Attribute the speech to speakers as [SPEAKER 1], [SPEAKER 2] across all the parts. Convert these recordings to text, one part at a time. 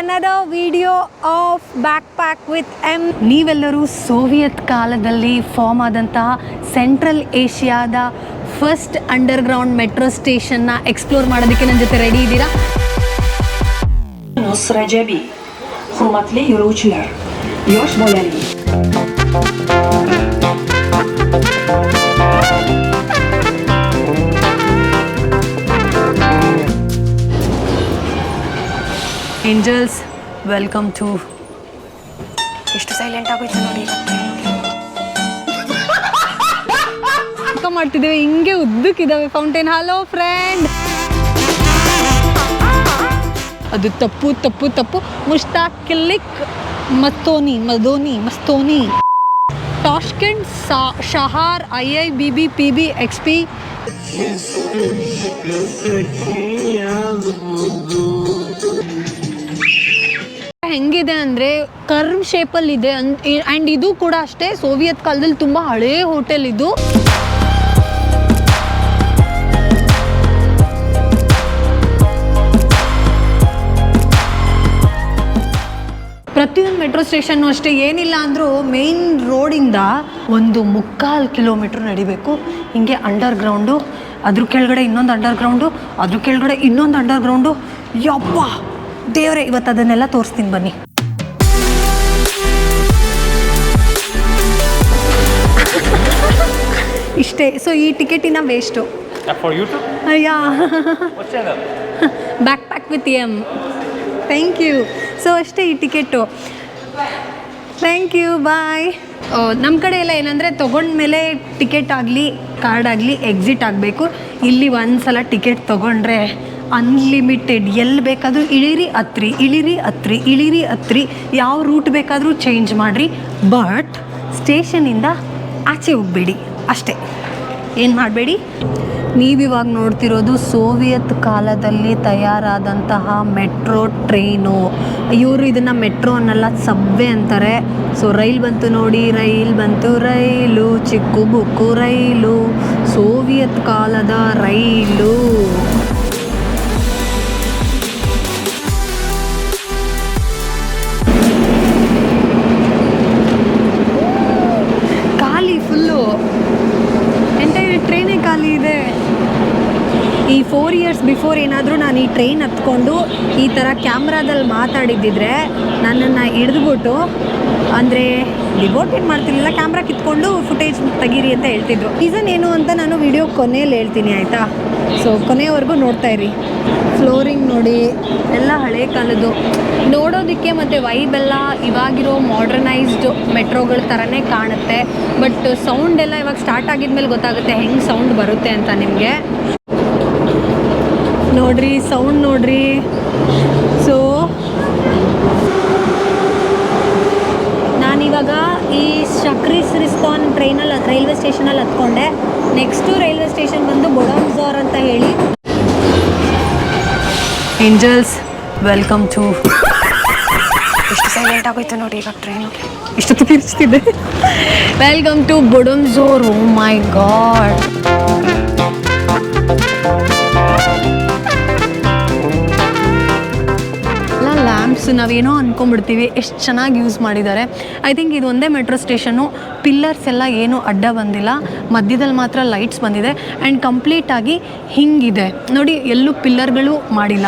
[SPEAKER 1] another of back pack with M. ನೀವೆಲ್ಲರೂ Soviet ಕಾಲದಲ್ಲಿ form ಆದಂತಹ ಸೆಂಟ್ರಲ್ ಏಷ್ಯಾದ ಫಸ್ಟ್ ಅಂಡರ್ಗ್ರೌಂಡ್ ಮೆಟ್ರೋ ಸ್ಟೇಷನ್ನ ಎಕ್ಸ್ಪ್ಲೋರ್ ಮಾಡೋದಕ್ಕೆ ನನ್ನ ಜೊತೆ ರೆಡಿ ಇದ್ದೀರಾ
[SPEAKER 2] Nos Rajabi, hurmatli yo'lovchilar, yosh bolali,
[SPEAKER 1] angels welcome to ಎಷ್ಟು ಸೈಲೆಂಟ್ ಆಗೋಯ್ತು ನೋಡಿ ಮಾಡ್ತಿದ್ದೇವೆ ಹಿಂಗೆ ಉದ್ದಕ್ಕಿದ್ದಾವೆ ಫೌಂಟೇನ್ ಹಲೋ ಫ್ರೆಂಡ್ ಅದು ತಪ್ಪು ತಪ್ಪು ತಪ್ಪು. ಮುಷ್ತಾಕ್ ಕಿಲ್ಲಿಕ್ ಮತ್ತೋನಿ ಮದೋನಿ ಮಸ್ತೋನಿ. ಟಾಷ್ಕೆಂಟ್ ಸಾ ಶಹಾರ್ I I B B P B X P ಹೆಂಗಿದೆ ಅಂದರೆ ಶೇಪ್ ಅಲ್ಲಿ ಇದೆ ಆ್ಯಂಡ್ ಇದು ಕೂಡ ಅಷ್ಟೇ, ಸೋವಿಯತ್ ಕಾಲದಲ್ಲಿ ತುಂಬ ಹಳೆ ಹೋಟೆಲ್ ಇದು. ಪ್ರತಿಯೊಂದು ಮೆಟ್ರೋ ಸ್ಟೇಷನ್ನು ಅಷ್ಟೇ ಏನಿಲ್ಲ ಅಂದರೂ ಮೇಯ್ನ್ ರೋಡಿಂದ ಒಂದು ಮುಕ್ಕಾಲು ಕಿಲೋಮೀಟ್ರ್ ನಡಿಬೇಕು. ಹಿಂಗೆ ಅಂಡರ್ ಗ್ರೌಂಡು ಅದ್ರ ಕೆಳಗಡೆ ಇನ್ನೊಂದು ಅಂಡರ್ ಗ್ರೌಂಡು ಅದ್ರ ಕೆಳಗಡೆ ಇನ್ನೊಂದು ಅಂಡರ್ ಗ್ರೌಂಡು ಯಪ್ಪ! ದೇವರೇ ಇವತ್ತು ಅದನ್ನೆಲ್ಲ ತೋರಿಸ್ತೀನಿ ಬನ್ನಿ. ಇಷ್ಟೇ ಸೊ ಈ ಟಿಕೆಟಿನ ವೇಸ್ಟು? ಅಯ್ಯಾ
[SPEAKER 3] What channel?
[SPEAKER 1] Back pack with M thank you so ಅಷ್ಟೇ ಈ ಟಿಕೆಟು. ಥ್ಯಾಂಕ್ ಯು ಬಾಯ್ ನಮ್ಮ ಕಡೆ ಎಲ್ಲ ಏನಂದರೆ ತೊಗೊಂಡ್ಮೇಲೆ ಟಿಕೆಟ್ ಆಗಲಿ ಕಾರ್ಡ್ ಆಗಲಿ ಎಕ್ಸಿಟ್ ಆಗಬೇಕು. ಇಲ್ಲಿ ಒಂದು ಸಲ ಟಿಕೆಟ್ ತೊಗೊಂಡ್ರೆ ಅನ್ಲಿಮಿಟೆಡ್ ಎಲ್ಲಿ ಬೇಕಾದರೂ ಇಳಿರಿ ಹತ್ರಿ ಇಳಿರಿ ಹತ್ರಿ ಇಳಿರಿ ಹತ್ರಿ ಯಾವ ರೂಟ್ ಬೇಕಾದರೂ ಚೇಂಜ್ ಮಾಡಿರಿ. ಬಟ್ ಸ್ಟೇಷನಿಂದ ಆಚೆ ಹೋಗಬೇಡಿ. ಅಷ್ಟೇ. ಏನು ಮಾಡಬೇಡಿ? ನೀವಿವಾಗ ನೋಡ್ತಿರೋದು ಸೋವಿಯತ್ ಕಾಲದಲ್ಲಿ ತಯಾರಾದಂತಹ ಮೆಟ್ರೋ ಟ್ರೈನು. ಇವರು ಇದನ್ನು ಮೆಟ್ರೋ ಅನ್ನಲ್ಲ, ಸಬ್ವೆ ಅಂತಾರೆ. ಸೊ ರೈಲ್ ಬಂತು ನೋಡಿ, ರೈಲ್ ಬಂತು ರೈಲು, ಚಿಕ್ಕು ಬುಕ್ಕು ರೈಲು. ಸೋವಿಯತ್ ಕಾಲದ ರೈಲು. ಬಿಫೋರ್ ಏನಾದರೂ ನಾನು ಈ ಟ್ರೈನ್ ಹತ್ಕೊಂಡು ಈ ಥರ ಕ್ಯಾಮ್ರಾದಲ್ಲಿ ಮಾತಾಡಿದ್ದಿದ್ರೆ ನನ್ನನ್ನು ಹಿಡಿದ್ಬಿಟ್ಟು ಅಂದರೆ ಡಿವೋಟ್ ಏನು ಮಾಡ್ತಿರ್ಲಿಲ್ಲ ಕ್ಯಾಮ್ರಾ ಕಿತ್ಕೊಂಡು ಫುಟೇಜ್ ತೆಗೀರಿ ಅಂತ ಹೇಳ್ತಿದ್ರು. ರೀಸನ್ ಏನು ಅಂತ ನಾನು ವಿಡಿಯೋ ಕೊನೆಯಲ್ಲಿ ಹೇಳ್ತೀನಿ, ಆಯಿತಾ? ಸೊ ಕೊನೆಯವರೆಗೂ ನೋಡ್ತಾ ಇರಿ. ಫ್ಲೋರಿಂಗ್ ನೋಡಿ, ಎಲ್ಲ ಹಳೆ ಕಾಲದ್ದು. ನೋಡೋದಕ್ಕೆ ಮತ್ತು ವೈಬ್ ಎಲ್ಲ ಇವಾಗಿರೋ ಮಾಡ್ರನೈಸ್ಡ್ ಮೆಟ್ರೋಗಳ ಥರನೇ ಕಾಣುತ್ತೆ. ಬಟ್ ಸೌಂಡ್ ಎಲ್ಲ ಇವಾಗ ಸ್ಟಾರ್ಟ್ ಆಗಿದ್ಮೇಲೆ ಗೊತ್ತಾಗುತ್ತೆ ಹೆಂಗೆ ಸೌಂಡ್ ಬರುತ್ತೆ ಅಂತ ನಿಮಗೆ. ನೋಡ್ರಿ ಸೌಂಡ್ ನೋಡ್ರಿ. ಸೊ ನಾನಿವಾಗ ಈ ಶಕ್ರಿ ಸ್ರಿಸ್ತಾನ್ ಟ್ರೈನಲ್ಲಿ ರೈಲ್ವೆ ಸ್ಟೇಷನಲ್ಲಿ ಹತ್ಕೊಂಡೆ. ನೆಕ್ಸ್ಟು ರೈಲ್ವೆ ಸ್ಟೇಷನ್ ಬಂದು ಬೊಡಮ್ಜೋರ್ ಅಂತ ಹೇಳಿ. ಏಂಜಲ್ಸ್ ವೆಲ್ಕಮ್ ಟು
[SPEAKER 4] ಎಷ್ಟು ಸೈಲೆಂಟ್ ಆಗೋಯ್ತು ನೋಡಿ ಇವಾಗ ಟ್ರೈನು
[SPEAKER 1] ಇಷ್ಟು ತಿರ್ಸ್ತಿದೆ welcome to Bodomzor oh my god ನಾವೇನೋ ಅಂದ್ಕೊಂಡ್ಬಿಡ್ತೀವಿ ಎಷ್ಟು ಚೆನ್ನಾಗಿ ಯೂಸ್ ಮಾಡಿದ್ದಾರೆ. ಐ ಥಿಂಕ್ ಇದು ಒಂದೇ ಮೆಟ್ರೋ ಸ್ಟೇಷನು ಪಿಲ್ಲರ್ಸ್ ಎಲ್ಲ ಏನೂ ಅಡ್ಡ ಬಂದಿಲ್ಲ. ಮಧ್ಯದಲ್ಲಿ ಮಾತ್ರ ಲೈಟ್ಸ್ ಬಂದಿದೆ ಆ್ಯಂಡ್ ಕಂಪ್ಲೀಟಾಗಿ ಹಿಂಗಿದೆ. ನೋಡಿ, ಎಲ್ಲೂ ಪಿಲ್ಲರ್ಗಳು ಮಾಡಿಲ್ಲ.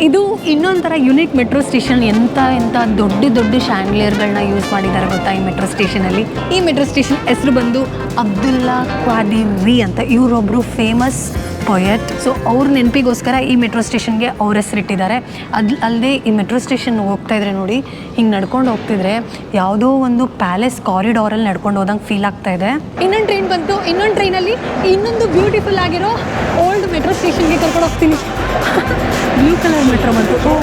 [SPEAKER 1] ಇದು ಇನ್ನೊಂಥರ ಯುನಿಕ್ ಮೆಟ್ರೋ ಸ್ಟೇಷನ್ ಎಂಥ ಎಂಥ ದೊಡ್ಡ ದೊಡ್ಡ ಶ್ಯಾಂಡ್ಲಿಯರ್ಗಳನ್ನ ಯೂಸ್ ಮಾಡಿದ್ದಾರೆ ಗೊತ್ತಾ ಈ ಮೆಟ್ರೋ ಸ್ಟೇಷನಲ್ಲಿ ಈ ಮೆಟ್ರೋ ಸ್ಟೇಷನ್ ಹೆಸರು ಬಂದು ಅಬ್ದುಲ್ಲಾ ಕ್ವಾದಿವಿ ಅಂತ. ಇವರೊಬ್ಬರು ಫೇಮಸ್ ಪೊಯಟ್. ಸೊ ಅವ್ರ ನೆನಪಿಗೋಸ್ಕರ ಈ ಮೆಟ್ರೋ ಸ್ಟೇಷನ್ಗೆ ಅವ್ರ ಹೆಸರಿಟ್ಟಿದ್ದಾರೆ. ಅದು ಅಲ್ಲದೆ ಈ ಮೆಟ್ರೋ ಸ್ಟೇಷನ್ ಹೋಗ್ತಾ ಇದ್ರೆ ನೋಡಿ, ಹಿಂಗೆ ನಡ್ಕೊಂಡು ಹೋಗ್ತಿದ್ರೆ ಯಾವುದೋ ಒಂದು ಪ್ಯಾಲೇಸ್ ಕಾರಿಡಾರಲ್ಲಿ ನಡ್ಕೊಂಡು ಹೋದಂಗೆ ಫೀಲ್ ಆಗ್ತಾ ಇದೆ. ಇನ್ನೊಂದು ಟ್ರೈನ್ ಬಂತು. ಇನ್ನೊಂದು ಟ್ರೈನಲ್ಲಿ ಇನ್ನೊಂದು ಬ್ಯೂಟಿಫುಲ್ ಆಗಿರೋ ಓಲ್ಡ್ ಮೆಟ್ರೋ ಸ್ಟೇಷನ್ಗೆ ಕರ್ಕೊಂಡು ಹೋಗ್ತೀನಿ. ಬ್ಲೂ ಕಲರ್ ಮೆಟ್ರೋ ಬಂತು.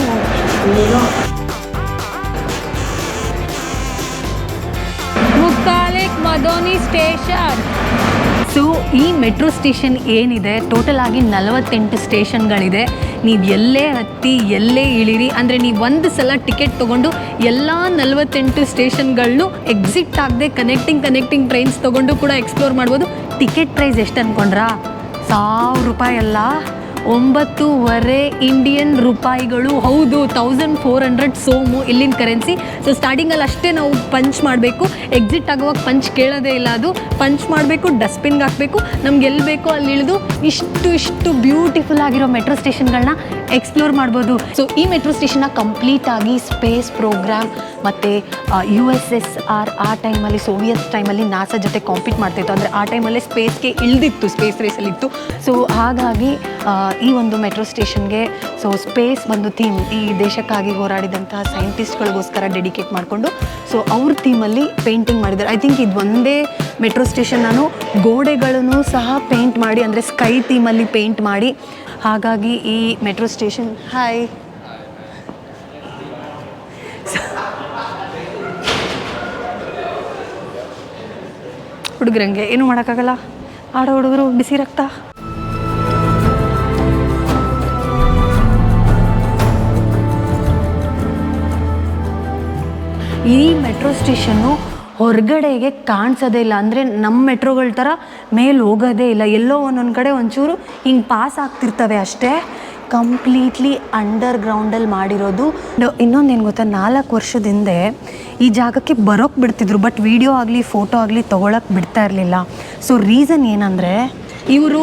[SPEAKER 1] Mustaqillik Maydoni station. ಸೊ ಈ ಮೆಟ್ರೋ ಸ್ಟೇಷನ್ ಏನಿದೆ? ಟೋಟಲ್ ಆಗಿ ನಲವತ್ತೆಂಟು ಸ್ಟೇಷನ್ಗಳಿದೆ. ನೀವು ಎಲ್ಲೇ ಹತ್ತಿ, ಎಲ್ಲೇ ಇಳಿರಿ, ಅಂದರೆ ನೀವು ಒಂದು ಸಲ ಟಿಕೆಟ್ ತೊಗೊಂಡು ಎಲ್ಲ ನಲವತ್ತೆಂಟು ಸ್ಟೇಷನ್ಗಳನ್ನು ಎಕ್ಸಿಟ್ ಆಗದೆ ಕನೆಕ್ಟಿಂಗ್ ಕನೆಕ್ಟಿಂಗ್ ಟ್ರೈನ್ಸ್ ತೊಗೊಂಡು ಕೂಡ ಎಕ್ಸ್ಪ್ಲೋರ್ ಮಾಡ್ಬೋದು. ಟಿಕೆಟ್ ಪ್ರೈಸ್ ಎಷ್ಟು ಅಂದ್ಕೊಂಡ್ರಾ ಸಾವಿರ ರೂಪಾಯಿ ಅಲ್ಲ? ಒಂಬತ್ತೂವರೆ ಇಂಡಿಯನ್ ರೂಪಾಯಿಗಳು. ಹೌದು ತೌಸಂಡ್ ಫೋರ್ ಹಂಡ್ರೆಡ್ ಸೋಮು ಇಲ್ಲಿನ ಕರೆನ್ಸಿ ಸೊ ಸ್ಟಾರ್ಟಿಂಗಲ್ಲಿ ಅಷ್ಟೇ ನಾವು ಪಂಚ್ ಮಾಡಬೇಕು. ಎಕ್ಸಿಟ್ ಆಗುವಾಗ ಪಂಚ್ ಕೇಳೋದೇ ಇಲ್ಲ ಅದು. ಪಂಚ್ ಮಾಡಬೇಕು ಡಸ್ಟ್ಬಿನ್ಗೆ ಹಾಕಬೇಕು. ನಮ್ಗೆ ಎಲ್ಲಿ ಬೇಕೋ ಅಲ್ಲಿ ಇಳಿದು ಇಷ್ಟು ಇಷ್ಟು ಬ್ಯೂಟಿಫುಲ್ ಆಗಿರೋ ಮೆಟ್ರೋ ಸ್ಟೇಷನ್ಗಳನ್ನ ಎಕ್ಸ್ಪ್ಲೋರ್ ಮಾಡ್ಬೋದು. ಸೊ ಈ ಮೆಟ್ರೋ ಸ್ಟೇಷನ್ನ ಕಂಪ್ಲೀಟ್ ಆಗಿ ಸ್ಪೇಸ್ ಪ್ರೋಗ್ರಾಮ್ ಮತ್ತು ಯು ಎಸ್ ಎಸ್ ಆರ್ ಆ ಟೈಮಲ್ಲಿ ಸೋವಿಯತ್ ಟೈಮಲ್ಲಿ ನಾಸಾ ಜೊತೆ ಕಾಂಪೀಟ್ ಮಾಡ್ತಾಯಿತ್ತು ಅಂದರೆ ಆ ಟೈಮಲ್ಲೇ ಸ್ಪೇಸ್ಗೆ ಇಳಿದಿತ್ತು ಸ್ಪೇಸ್ ರೇಸಲ್ಲಿತ್ತು ಸೊ ಹಾಗಾಗಿ ಈ ಒಂದು ಮೆಟ್ರೋ ಸ್ಟೇಷನ್ಗೆ ಸೊ ಸ್ಪೇಸ್ ಒಂದು ಥೀಮ್ ಈ ದೇಶಕ್ಕಾಗಿ ಹೋರಾಡಿದಂತಹ ಸೈಂಟಿಸ್ಟ್ಗಳಿಗೋಸ್ಕರ ಡೆಡಿಕೇಟ್ ಮಾಡಿಕೊಂಡು ಸೊ ಅವ್ರ ಥೀಮಲ್ಲಿ ಪೇಂಟಿಂಗ್ ಮಾಡಿದ್ದಾರೆ. ಐ ಥಿಂಕ್ ಇದು ಒಂದೇ ಮೆಟ್ರೋ ಸ್ಟೇಷನ್ ನಾನು, ಗೋಡೆಗಳನ್ನು ಸಹ ಪೇಂಟ್ ಮಾಡಿ, ಅಂದರೆ ಸ್ಕೈ ಥೀಮಲ್ಲಿ ಪೇಂಟ್ ಮಾಡಿ. ಹಾಗಾಗಿ ಈ ಮೆಟ್ರೋ ಸ್ಟೇಷನ್ ಹಾಯ್ ಹುಡುಗರಂಗೆ ಏನು ಮಾಡೋಕ್ಕಾಗಲ್ಲ. ಆಡೋ ಹುಡುಗರು ಬಿಸಿ ರಕ್ತ. ಈ ಮೆಟ್ರೋ ಸ್ಟೇಷನ್ನು ಹೊರಗಡೆಗೆ ಕಾಣಿಸೋದೇ ಇಲ್ಲ. ಅಂದರೆ ನಮ್ಮ ಮೆಟ್ರೋಗಳ ಥರ ಮೇಲೆ ಹೋಗೋದೇ ಇಲ್ಲ. ಎಲ್ಲೋ ಒಂದೊಂದು ಕಡೆ ಒಂಚೂರು ಹಿಂಗೆ ಪಾಸ್ ಆಗ್ತಿರ್ತವೆ ಅಷ್ಟೇ. ಕಂಪ್ಲೀಟ್ಲಿ ಅಂಡರ್ ಗ್ರೌಂಡಲ್ಲಿ ಮಾಡಿರೋದು. ಇನ್ನೊಂದು ಏನು ಗೊತ್ತಾ, ನಾಲ್ಕು ವರ್ಷದ ಹಿಂದೆ ಈ ಜಾಗಕ್ಕೆ ಬರೋಕ್ಕೆ ಬಿಡ್ತಿದ್ರು, ಬಟ್ ವಿಡಿಯೋ ಆಗಲಿ ಫೋಟೋ ಆಗಲಿ ತೊಗೊಳಕ್ಕೆ ಬಿಡ್ತಾ ಇರಲಿಲ್ಲ. ಸೊ ರೀಸನ್ ಏನಂದರೆ ಇವರು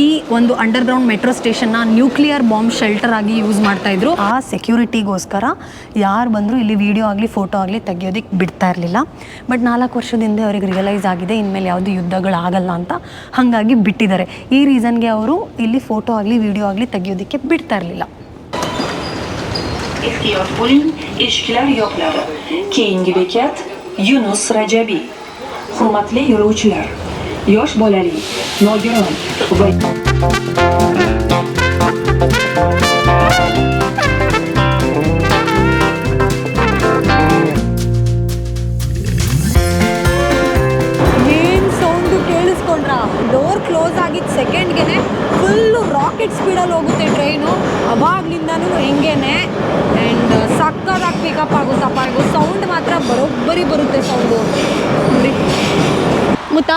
[SPEAKER 1] ಈ ಒಂದು ಅಂಡರ್ ಗ್ರೌಂಡ್ ಮೆಟ್ರೋ ಸ್ಟೇಷನ್ನ ನ್ಯೂಕ್ಲಿಯರ್ ಬಾಂಬ್ ಶೆಲ್ಟರ್ ಆಗಿ ಯೂಸ್ ಮಾಡ್ತಾ ಇದ್ರು. ಆ ಸೆಕ್ಯೂರಿಟಿಗೋಸ್ಕರ ಯಾರು ಬಂದರೂ ಇಲ್ಲಿ ವಿಡಿಯೋ ಆಗಲಿ ಫೋಟೋ ಆಗಲಿ ತೆಗಿಯೋದಕ್ಕೆ ಬಿಡ್ತಾ ಇರಲಿಲ್ಲ. ಬಟ್ ನಾಲ್ಕು ವರ್ಷದ ಹಿಂದೆ ಅವ್ರಿಗೆ ರಿಯಲೈಸ್ ಆಗಿದೆ, ಇನ್ಮೇಲೆ ಯಾವುದು ಯುದ್ಧಗಳಾಗಲ್ಲ ಅಂತ. ಹಾಗಾಗಿ ಬಿಟ್ಟಿದ್ದಾರೆ. ಈ ರೀಸನ್ಗೆ ಅವರು ಇಲ್ಲಿ ಫೋಟೋ ಆಗಲಿ ವಿಡಿಯೋ ಆಗಲಿ ತೆಗಿಯೋದಕ್ಕೆ ಬಿಡ್ತಾ ಇರಲಿಲ್ಲ.
[SPEAKER 2] Eshiklar yopiladi. Keyingi bekat yosh bolali, nogiron va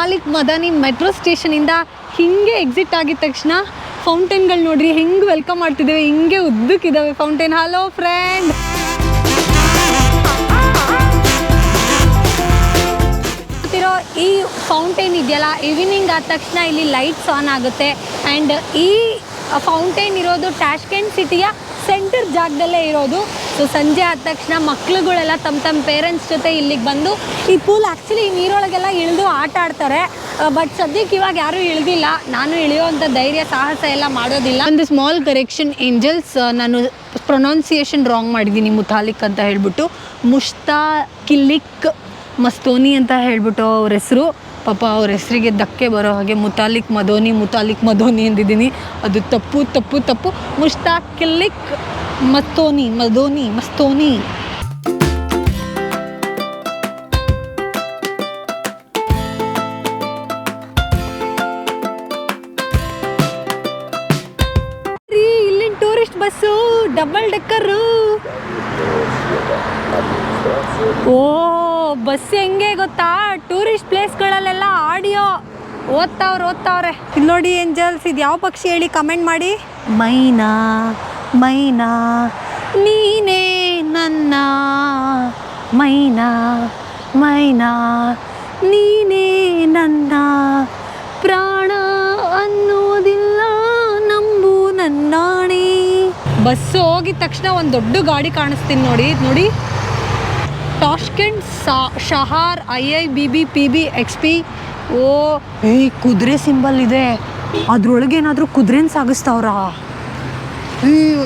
[SPEAKER 1] Mustaqillik Maydoni metro ಸ್ಟೇಷನಿಂದ ಹಿಂಗೆ ಎಕ್ಸಿಟ್ ಆಗಿದ ತಕ್ಷಣ ಫೌಂಟೇನ್ಗಳು ನೋಡ್ರಿ ಹೆಂಗೆ ವೆಲ್ಕಮ್ ಮಾಡ್ತಿದ್ದೇವೆ, ಹಿಂಗೆ ಉದ್ದಕ್ಕಿದ್ದಾವೆ ಫೌಂಟೇನ್. ಹಲೋ ಫ್ರೆಂಡ್ ಈ ಫೌಂಟೇನ್ ಇದೆಯಲ್ಲ ಈವ್ನಿಂಗ್ ಆದ ತಕ್ಷಣ ಇಲ್ಲಿ ಲೈಟ್ಸ್ ಆನ್ ಆಗುತ್ತೆ. ಆ್ಯಂಡ್ ಈ ಫೌಂಟೇನ್ ಇರೋದು ಟ್ಯಾಶ್ಕೆಂಟ್ ಸಿಟಿಯ ಸೆಂಟರ್ ಜಾಗದಲ್ಲೇ ಇರೋದು. ಸೊ ಸಂಜೆ ಆದ ತಕ್ಷಣ ಮಕ್ಳುಗಳೆಲ್ಲ ತಮ್ಮ ತಮ್ಮ ಪೇರೆಂಟ್ಸ್ ಜೊತೆ ಇಲ್ಲಿಗೆ ಬಂದು ಈ ಪೂಲ್ ಆ್ಯಕ್ಚುಲಿ ನೀರೊಳಗೆಲ್ಲ ಇಳಿದು ಆಟ ಆಡ್ತಾರೆ. ಬಟ್ ಸದ್ಯಕ್ಕೆ ಇವಾಗ ಯಾರೂ ಇಳಿದಿಲ್ಲ. ನಾನು ಇಳಿಯೋವಂಥ ಧೈರ್ಯ, ಸಾಹಸ ಎಲ್ಲ ಮಾಡೋದಿಲ್ಲ. ಒಂದು ಸ್ಮಾಲ್ ಕರೆಕ್ಷನ್ ಏಂಜಲ್ಸ್ ನಾನು ಪ್ರೊನೌನ್ಸಿಯೇಷನ್ ರಾಂಗ್ ಮಾಡಿದ್ದೀನಿ ಮುತಾಲಿಕ್ ಅಂತ ಹೇಳ್ಬಿಟ್ಟು. ಮುಷ್ತಾ ಕಿಲ್ಲಿಕ್ ಮಸ್ತೋನಿ ಅಂತ ಹೇಳ್ಬಿಟ್ಟು ಅವ್ರ ಹೆಸರು. ಪಾಪ ಅವ್ರ ಹೆಸರಿಗೆ ಧಕ್ಕೆ ಬರೋ ಹಾಗೆ ಮುತಾಲಿಕ್ ಮದೋನಿ ಮುತಾಲಿಕ್ ಮದೋನಿ ಅಂದಿದ್ದೀನಿ. ಅದು ತಪ್ಪು ತಪ್ಪು ತಪ್ಪು. ಮುಷ್ತಾಕಿಲ್ಲಿಕ್ ಮಸ್ತೋನಿ, ಮದೋನಿ, ಮಸ್ತೋನಿ. Tourist bus double decker. Oh bus ಹೆಂಗೆ ಗೊತ್ತಾ? ಟೂರಿಸ್ಟ್ ಪ್ಲೇಸ್ಗಳಲ್ಲೆಲ್ಲ ಆಡಿಯೋ ಓದ್ತಾವ್ರೆ ಓದ್ತಾವ್ರೆ. ಇಲ್ಲಿ ನೋಡಿ ಏಂಜಲ್ಸ್, ಇದು ಯಾವ ಪಕ್ಷಿ ಹೇಳಿ ಕಮೆಂಟ್ ಮಾಡಿ. ಮೈನಾ ಮೈನಾ, ನೀನೇ ನನ್ನ. ಮೈನಾ ಮೈನಾ, ನೀನೇ ನನ್ನ. ಪ್ರಾಣ ಅನ್ನೋದಿಲ್ಲ, ನಂಬು ನನ್ನಾಣಿ. ಬಸ್ಸು ಹೋಗಿದ ತಕ್ಷಣ ಒಂದು ದೊಡ್ಡ ಗಾಡಿ ಕಾಣಿಸ್ತೀನಿ ನೋಡಿ ನೋಡಿ. ಟಾಶ್ಕೆಂಟ್ ಸಾ, ಶಹಾರ್, I I B B, P B X P, oh, ಏಯ್, ಕುದುರೆ ಸಿಂಬಲ್ ಇದೆ. ಅದ್ರೊಳಗೆ ಏನಾದರೂ ಕುದುರೆನ ಸಾಗಿಸ್ತಾವ್ರಾ?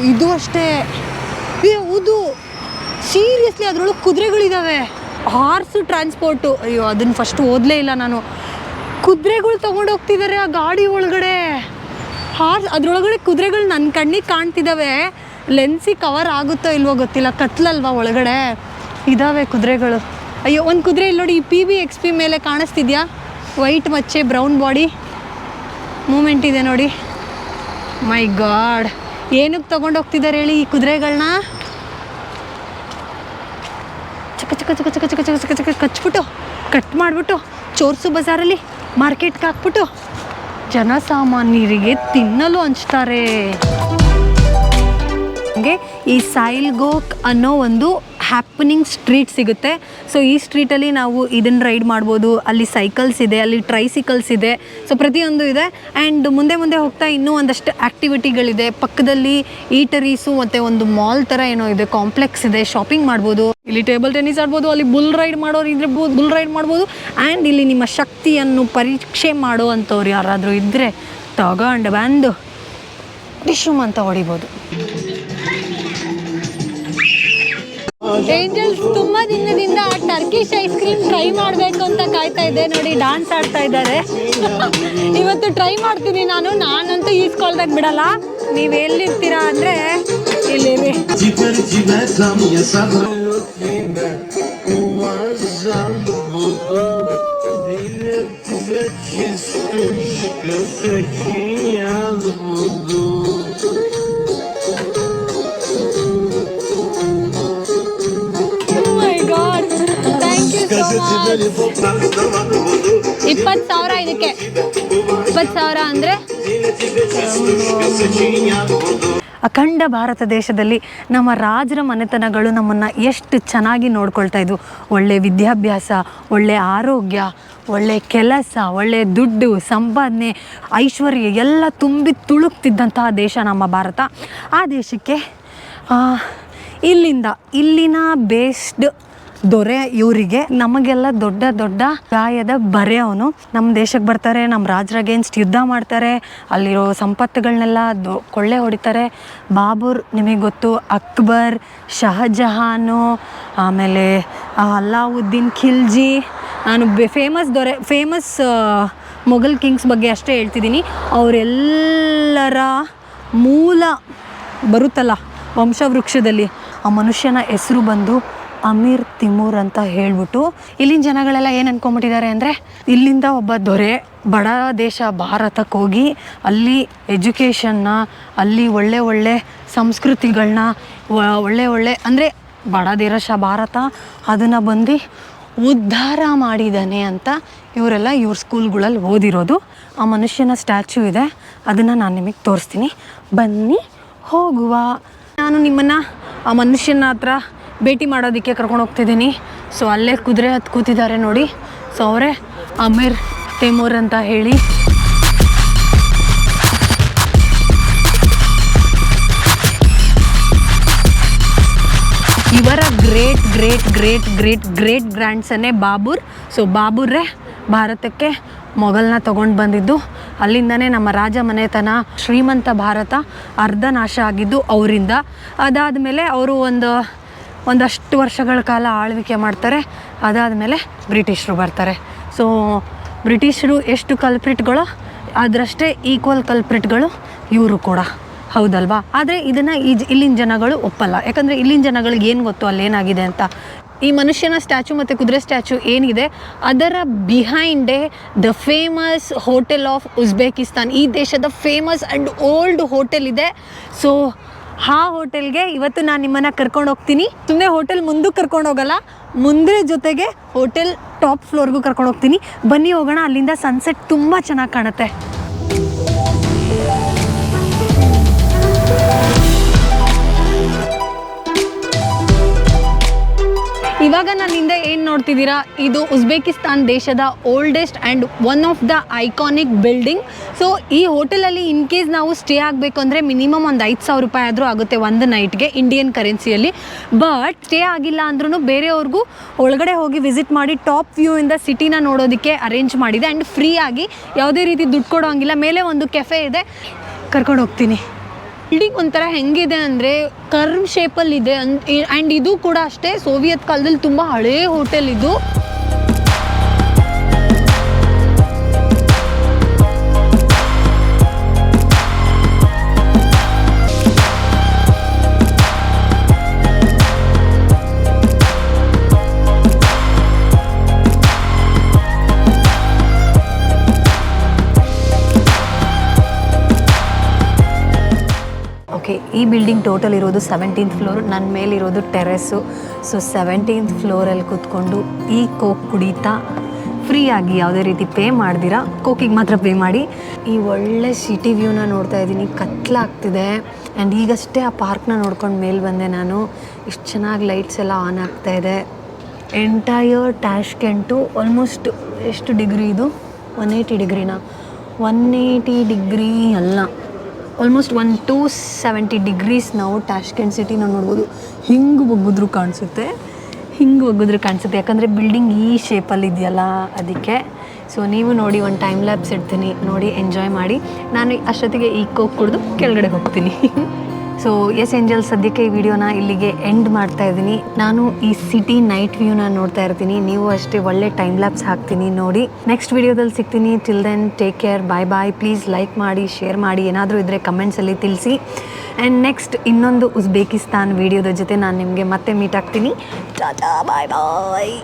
[SPEAKER 1] ಇದು ಅಷ್ಟೇ. ಏ, ಹೌದು. ಸೀರಿಯಸ್ಲಿ ಅದ್ರೊಳಗೆ ಕುದುರೆಗಳಿದ್ದಾವೆ ಹಾರ್ಸು ಟ್ರಾನ್ಸ್ಪೋರ್ಟು ಅಯ್ಯೋ ಅದನ್ನು ಫಸ್ಟ್ ಓದಲೇ ಇಲ್ಲ ನಾನು. ಕುದುರೆಗಳು ತೊಗೊಂಡು ಹೋಗ್ತಿದ್ದಾರೆ ಆ ಗಾಡಿ ಒಳಗಡೆ. ಹಾರ್ಸ್ ಅದರೊಳಗಡೆ ಕುದುರೆಗಳು ನನ್ನ ಕಣ್ಣಿಗೆ ಕಾಣ್ತಿದ್ದಾವೆ ಲೆನ್ಸಿಗೆ ಕವರ್ ಆಗುತ್ತೋ ಇಲ್ವೋ ಗೊತ್ತಿಲ್ಲ. ಕತ್ಲಲ್ವಾ ಒಳಗಡೆ? ಇದ್ದಾವೆ ಕುದುರೆಗಳು. ಅಯ್ಯೋ, ಒಂದು ಕುದುರೆ ಇಲ್ಲಿ ನೋಡಿ, ಈ ಪಿ ಬಿ ಎಕ್ಸ್ ಪಿ ಮೇಲೆ ಕಾಣಿಸ್ತಿದ್ಯಾ? ವೈಟ್ ಮಚ್ಚೆ ಬ್ರೌನ್ ಬಾಡಿ ಮೂಮೆಂಟ್ ಇದೆ ನೋಡಿ. ಮೈ ಗಾಡ್ ಏನಕ್ಕೆ ತೊಗೊಂಡು ಹೋಗ್ತಿದ್ದಾರೆ ಹೇಳಿ ಈ ಕುದುರೆಗಳನ್ನ ಚಕ ಚಕ ಚಕ ಚಕ ಚಕ ಚಕ ಚಕ ಚಕ, ಕಚ್ಬಿಟ್ಟು ಕಟ್ ಮಾಡಿಬಿಟ್ಟು, ಚೋರ್ಸು ಬಜಾರಲ್ಲಿ ಮಾರ್ಕೆಟ್ಗೆ ಹಾಕ್ಬಿಟ್ಟು, ಜನಸಾಮಾನ್ಯರಿಗೆ ತಿನ್ನಲು ಹಂಚ್ತಾರೆ. ಹಂಗೆ ಈ ಸೈಲ್ಗೋಕ್ ಅನ್ನೋ ಒಂದು ಹ್ಯಾಪನಿಂಗ್ ಸ್ಟ್ರೀಟ್ ಸಿಗುತ್ತೆ. ಸೊ ಈ ಸ್ಟ್ರೀಟಲ್ಲಿ ನಾವು ಇದನ್ನು ರೈಡ್ ಮಾಡ್ಬೋದು. ಅಲ್ಲಿ ಸೈಕಲ್ಸ್ ಇದೆ, ಅಲ್ಲಿ ಟ್ರೈಸಿಕಲ್ಸ್ ಇದೆ. ಸೊ ಪ್ರತಿಯೊಂದು ಇದೆ. ಆ್ಯಂಡ್ ಮುಂದೆ ಮುಂದೆ ಹೋಗ್ತಾ ಇನ್ನೂ ಒಂದಷ್ಟು ಆ್ಯಕ್ಟಿವಿಟಿಗಳಿದೆ ಪಕ್ಕದಲ್ಲಿ ಈಟರೀಸು ಮತ್ತು ಒಂದು ಮಾಲ್ ಥರ ಏನೋ ಇದೆ. ಕಾಂಪ್ಲೆಕ್ಸ್ ಇದೆ. ಶಾಪಿಂಗ್ ಮಾಡ್ಬೋದು. ಇಲ್ಲಿ ಟೇಬಲ್ ಟೆನ್ನಿಸ್ ಆಡ್ಬೋದು. ಅಲ್ಲಿ ಬುಲ್ ರೈಡ್ ಮಾಡೋರು ಇದ್ರೆ ಬುಲ್ ರೈಡ್ ಮಾಡ್ಬೋದು. ಆ್ಯಂಡ್ ಇಲ್ಲಿ ನಿಮ್ಮ ಶಕ್ತಿಯನ್ನು ಪರೀಕ್ಷೆ ಮಾಡುವಂಥವ್ರು ಯಾರಾದರೂ ಇದ್ದರೆ ತಗೊಂಡು ಬಂದು ಡಿಶುಮ್ ಅಂತ ಹೊಡಿಬೋದು. ಏಂಜಲ್ಸ್ ತುಂಬಾ ದಿನದಿಂದ ಆ ಟರ್ಕಿಶ್ ಐಸ್ ಕ್ರೀಮ್ ಟ್ರೈ ಮಾಡಬೇಕು ಅಂತ ಕಾಯ್ತಾ ಇದ್ದೆ ನೋಡಿ ಡಾನ್ಸ್ ಆಡ್ತಾ ಇದ್ದಾರೆ ಇವತ್ತು ಟ್ರೈ ಮಾಡ್ತೀನಿ ನಾನು ನಾನಂತೂ ಈಸ್ಕೊಳ್ದಾಗ ಬಿಡಲ್ಲ ನೀವು ಎಲ್ಲಿರ್ತೀರಾ ಅಂದ್ರೆ ಇಲ್ಲಿ ಇಪ್ಪತ್ತು ಸಾವಿರ ಇದಕ್ಕೆ. ಇಪ್ಪತ್ತು ಸಾವಿರ ಅಂದರೆ? ಅಖಂಡ ಭಾರತ ದೇಶದಲ್ಲಿ ನಮ್ಮ ರಾಜರ ಮನೆತನಗಳು ನಮ್ಮನ್ನು ಎಷ್ಟು ಚೆನ್ನಾಗಿ ನೋಡ್ಕೊಳ್ತಾ ಇದ್ವು. ಒಳ್ಳೆ ವಿದ್ಯಾಭ್ಯಾಸ, ಒಳ್ಳೆ ಆರೋಗ್ಯ, ಒಳ್ಳೆ ಕೆಲಸ, ಒಳ್ಳೆ ದುಡ್ಡು, ಸಂಪಾದನೆ, ಐಶ್ವರ್ಯ ಎಲ್ಲ ತುಂಬಿ ತುಳುಕ್ತಿದ್ದಂತಹ ದೇಶ ನಮ್ಮ ಭಾರತ. ಆ ದೇಶಕ್ಕೆ ಇಲ್ಲಿಂದ ಇಲ್ಲಿನ ಬೇಸ್ಡ್ ದೊರೆ ಇವರಿಗೆ ನಮಗೆಲ್ಲ ದೊಡ್ಡ ದೊಡ್ಡ ಗಾಯದ ಬರೆ ಅವನು. ನಮ್ಮ ದೇಶಕ್ಕೆ ಬರ್ತಾರೆ ನಮ್ಮ ರಾಜರ ಅಗೇನ್ಸ್ಟ್ ಯುದ್ಧ ಮಾಡ್ತಾರೆ, ಅಲ್ಲಿರೋ ಸಂಪತ್ತುಗಳನ್ನೆಲ್ಲ ಕೊಳ್ಳೆ ಹೊಡಿತಾರೆ. ಬಾಬುರ್ ನಿಮಗೆ ಗೊತ್ತು, ಅಕ್ಬರ್, ಶಹಜಹಾನು, ಆಮೇಲೆ ಅಲ್ಲಾವುದ್ದೀನ್ ಖಿಲ್ಜಿ. ನಾನು ಫೇಮಸ್ ದೊರೆ ಫೇಮಸ್ ಮೊಘಲ್ ಕಿಂಗ್ಸ್ ಬಗ್ಗೆ ಅಷ್ಟೇ ಹೇಳ್ತಿದ್ದೀನಿ. ಅವರೆಲ್ಲರ ಮೂಲ ಬರುತ್ತಲ್ಲ, ವಂಶವೃಕ್ಷದಲ್ಲಿ ಆ ಮನುಷ್ಯನ ಹೆಸರು ಬಂದು ಅಮೀರ್ ತಿಮೂರ್ ಅಂತ ಹೇಳ್ಬಿಟ್ಟು ಇಲ್ಲಿನ ಜನಗಳೆಲ್ಲ ಏನು ಅನ್ಕೊಂಬಿಟ್ಟಿದ್ದಾರೆ ಅಂದರೆ, ಇಲ್ಲಿಂದ ಒಬ್ಬ ದೊರೆ ಬಡ ದೇಶ ಭಾರತಕ್ಕೆ ಹೋಗಿ ಅಲ್ಲಿ ಎಜುಕೇಷನ್ನ ಅಲ್ಲಿ ಒಳ್ಳೆ ಒಳ್ಳೆ ಸಂಸ್ಕೃತಿಗಳನ್ನ ಒಳ್ಳೆ ಒಳ್ಳೆ ಅಂದರೆ ಬಡ ದೇಶ ಭಾರತ ಅದನ್ನು ಬಂದು ಉದ್ಧಾರ ಮಾಡಿದ್ದಾನೆ ಅಂತ ಇವರೆಲ್ಲ ಇವ್ರ ಸ್ಕೂಲ್ಗಳಲ್ಲಿ ಓದಿರೋದು. ಆ ಮನುಷ್ಯನ ಸ್ಟ್ಯಾಚ್ಯೂ ಇದೆ. ಅದನ್ನು ನಾನು ನಿಮಗೆ ತೋರಿಸ್ತೀನಿ. ಬನ್ನಿ ಹೋಗುವ. ನಾನು ನಿಮ್ಮನ್ನು ಆ ಮನುಷ್ಯನ ಹತ್ರ ಭೇಟಿ ಮಾಡೋದಕ್ಕೆ ಕರ್ಕೊಂಡು ಹೋಗ್ತಿದ್ದೀನಿ. ಸೊ ಅಲ್ಲೇ ಕುದುರೆ ಹತ್ತು ಕೂತಿದ್ದಾರೆ ನೋಡಿ. ಸೊ ಅವರೇ ಅಮೀರ್ ತೇಮೂರ್ ಅಂತ ಹೇಳಿ. ಇವರ great great great great great ಗ್ರ್ಯಾಂಡ್ಸನ್ನೇ Babur. ಸೊ ಬಾಬೂರೇ ಭಾರತಕ್ಕೆ ಮೊಘಲ್ನ ತಗೊಂಡು ಬಂದಿದ್ದು. ಅಲ್ಲಿಂದನೇ ನಮ್ಮ ರಾಜ ಮನೆತನ ಶ್ರೀಮಂತ ಭಾರತ ಅರ್ಧ ನಾಶ ಆಗಿದ್ದು ಅವರಿಂದ. ಅದಾದಮೇಲೆ ಅವರು ಒಂದು ಒಂದಷ್ಟು ವರ್ಷಗಳ ಕಾಲ ಆಳ್ವಿಕೆ ಮಾಡ್ತಾರೆ. ಅದಾದಮೇಲೆ ಬ್ರಿಟಿಷರು ಬರ್ತಾರೆ. ಸೊ ಬ್ರಿಟಿಷರು ಎಷ್ಟು ಕಲ್ಪ್ರಿಟ್ಗಳು ಅದರಷ್ಟೇ ಈಕ್ವಲ್ ಕಲ್ಪ್ರಿಟ್ಗಳು ಇವರು ಕೂಡ. ಹೌದಲ್ವಾ? ಆದರೆ ಇದನ್ನು ಈಜ್ ಇಲ್ಲಿನ ಜನಗಳು ಒಪ್ಪಲ್ಲ. ಯಾಕಂದರೆ ಇಲ್ಲಿನ ಜನಗಳಿಗೆ ಏನು ಗೊತ್ತು, ಅಲ್ಲಿ ಏನಾಗಿದೆ ಅಂತ. ಈ ಮನುಷ್ಯನ ಸ್ಟ್ಯಾಚು ಮತ್ತು ಕುದುರೆ ಸ್ಟ್ಯಾಚು ಏನಿದೆ, ಅದರ ಬಿಹೈಂಡೇ the famous hotel of Uzbekistan ಈ ದೇಶದ ಫೇಮಸ್ ಆ್ಯಂಡ್ ಓಲ್ಡ್ ಹೋಟೆಲ್ ಇದೆ. ಸೊ ಆ ಹೋಟೆಲ್ಗೆ ಇವತ್ತು ನಾನು ನಿಮ್ಮನ್ನು ಕರ್ಕೊಂಡು ಹೋಗ್ತೀನಿ. ಸುಮ್ಮನೆ ಹೋಟೆಲ್ ಮುಂದಕ್ಕೆ ಕರ್ಕೊಂಡು ಹೋಗಲ್ಲ. ಮುಂದೆ ಜೊತೆಗೆ ಹೋಟೆಲ್ ಟಾಪ್ ಫ್ಲೋರ್ಗೂ ಕರ್ಕೊಂಡು ಹೋಗ್ತೀನಿ. ಬನ್ನಿ ಹೋಗೋಣ, ಅಲ್ಲಿಂದ ಸನ್ಸೆಟ್ ತುಂಬ ಚೆನ್ನಾಗಿ ಕಾಣುತ್ತೆ. ಇವಾಗ ನನ್ನ ಹಿಂದೆ ಏನು ನೋಡ್ತಿದ್ದೀರಾ? ಇದು ಉಜ್ಬೇಕಿಸ್ತಾನ್ ದೇಶದ oldest and one of the iconic building so ಈ ಹೋಟೆಲಲ್ಲಿ ಇನ್ ಕೇಸ್ ನಾವು ಸ್ಟೇ ಆಗಬೇಕು ಅಂದರೆ ಮಿನಿಮಮ್ ಒಂದು ಐದು ಸಾವಿರ ರೂಪಾಯಿ ಆದರೂ ಆಗುತ್ತೆ ಒಂದು ನೈಟ್ಗೆ ಇಂಡಿಯನ್ ಕರೆನ್ಸಿಯಲ್ಲಿ ಬಟ್ ಸ್ಟೇ ಆಗಿಲ್ಲ ಅಂದ್ರೂ ಬೇರೆಯವ್ರಿಗೂ ಒಳಗಡೆ ಹೋಗಿ ವಿಸಿಟ್ ಮಾಡಿ ಟಾಪ್ ವ್ಯೂ ಇಂದ ಸಿಟಿನ ನೋಡೋದಕ್ಕೆ ಅರೇಂಜ್ ಮಾಡಿದೆ. ಆ್ಯಂಡ್ ಫ್ರೀ ಆಗಿ ಯಾವುದೇ ರೀತಿ ದುಡ್ಡು ಕೊಡೋ ಹಂಗಿಲ್ಲ ಮೇಲೆ ಒಂದು ಕೆಫೆ ಇದೆ. ಕರ್ಕೊಂಡು ಹೋಗ್ತೀನಿ. ಬಿಲ್ಡಿಂಗ್ ಒಂಥರ ಹೆಂಗಿದೆ ಅಂದರೆ ಕರ್ವ್ ಶೇಪಲ್ಲಿ ಇದೆ. ಆ್ಯಂಡ್ ಇದು ಕೂಡ ಅಷ್ಟೇ, ಸೋವಿಯತ್ ಕಾಲದಲ್ಲಿ ತುಂಬ ಹಳೇ ಹೋಟೆಲ್ ಇದು. ಈ ಬಿಲ್ಡಿಂಗ್ ಟೋಟಲ್ ಇರೋದು ಸೆವೆಂಟೀನ್ತ್ ಫ್ಲೋರ್ ನನ್ನ ಮೇಲಿರೋದು ಟೆರೆಸ್ಸು ಸೊ ಸೆವೆಂಟೀನ್ತ್ ಫ್ಲೋರಲ್ಲಿ ಕೂತ್ಕೊಂಡು ಈ ಕೋಕ್ ಕುಡಿತಾ ಆಗಿ ಯಾವುದೇ ರೀತಿ ಪೇ ಮಾಡ್ದಿರಾ ಕೋಕಿಗೆ ಮಾತ್ರ ಪೇ ಮಾಡಿ. ಈ ಒಳ್ಳೆ ಸಿಟಿ ವ್ಯೂನ ನೋಡ್ತಾ ಇದ್ದೀನಿ. ಕತ್ಲಾಗ್ತಿದೆ ಆ್ಯಂಡ್ ಈಗಷ್ಟೇ ಆ ಪಾರ್ಕ್ನ ನೋಡ್ಕೊಂಡು ಮೇಲೆ ಬಂದೆ ನಾನು. ಇಷ್ಟು ಚೆನ್ನಾಗಿ ಲೈಟ್ಸ್ ಎಲ್ಲ ಆನ್ ಆಗ್ತಾ ಇದೆ. ಎಂಟೈರ್ ಟ್ಯಾಶ್ ಕೆಂಟು ಆಲ್ಮೋಸ್ಟ್ ಎಷ್ಟು ಡಿಗ್ರಿ ಇದು? ಒನ್ ಏಯ್ಟಿ ಡಿಗ್ರಿನ ಒನ್ ಏಯ್ಟಿ ಡಿಗ್ರಿ ಅಲ್ಲ. Almost one two seventy degrees ನಾವು ಟ್ಯಾಶ್ಕೆಂಟ್ ಸಿಟಿನ ನೋಡ್ಬೋದು. ಹಿಂಗೆ ಒಗ್ಗಿದ್ರು ಕಾಣಿಸುತ್ತೆ. ಹಿಂಗೆ ಒಗ್ಗಿದ್ರು ಕಾಣಿಸುತ್ತೆ. ಯಾಕಂದರೆ ಬಿಲ್ಡಿಂಗ್ ಈ ಶೇಪಲ್ಲಿ ಇದೆಯಲ್ಲ ಅದಕ್ಕೆ. ಸೊ ನೀವು ನೋಡಿ ಒಂದು ಟೈಮ್ ಲ್ಯಾಬ್ಸ್ ಇಡ್ತೀನಿ. ನೋಡಿ ಎಂಜಾಯ್ ಮಾಡಿ. ನಾನು ಅಷ್ಟೊತ್ತಿಗೆ ಈ ಕೋಕ್ ಕುಡಿದು ಕೆಳಗಡೆ ಹೋಗ್ತೀನಿ. ಸೊ ಎಸ್ ಏಂಜಲ್ ಸದ್ಯಕ್ಕೆ ಈ ವಿಡಿಯೋನ ಇಲ್ಲಿಗೆ ಎಂಡ್ ಮಾಡ್ತಾ ಇದ್ದೀನಿ ನಾನು ಈ ಸಿಟಿ ನೈಟ್ ವ್ಯೂನ ನೋಡ್ತಾ ಇರ್ತೀನಿ ನೀವು ಅಷ್ಟೇ ಒಳ್ಳೆ ಟೈಮ್ ಲ್ಯಾಪ್ಸ್ ಹಾಕ್ತೀನಿ ನೋಡಿ ನೆಕ್ಸ್ಟ್ ವಿಡಿಯೋದಲ್ಲಿ ಸಿಗ್ತೀನಿ till then take care bye bye please like ಮಾಡಿ ಶೇರ್ ಮಾಡಿ ಏನಾದರೂ ಇದ್ದರೆ ಕಮೆಂಟ್ಸಲ್ಲಿ ತಿಳಿಸಿ ಆ್ಯಂಡ್ ನೆಕ್ಸ್ಟ್ ಇನ್ನೊಂದು ಉಜ್ಬೇಕಿಸ್ತಾನ್ ವಿಡಿಯೋದ ಜೊತೆ ನಾನು ನಿಮಗೆ ಮತ್ತೆ ಮೀಟ್ ಆಗ್ತೀನಿ ಟಾಟಾ ಬಾಯ್ ಬಾಯ್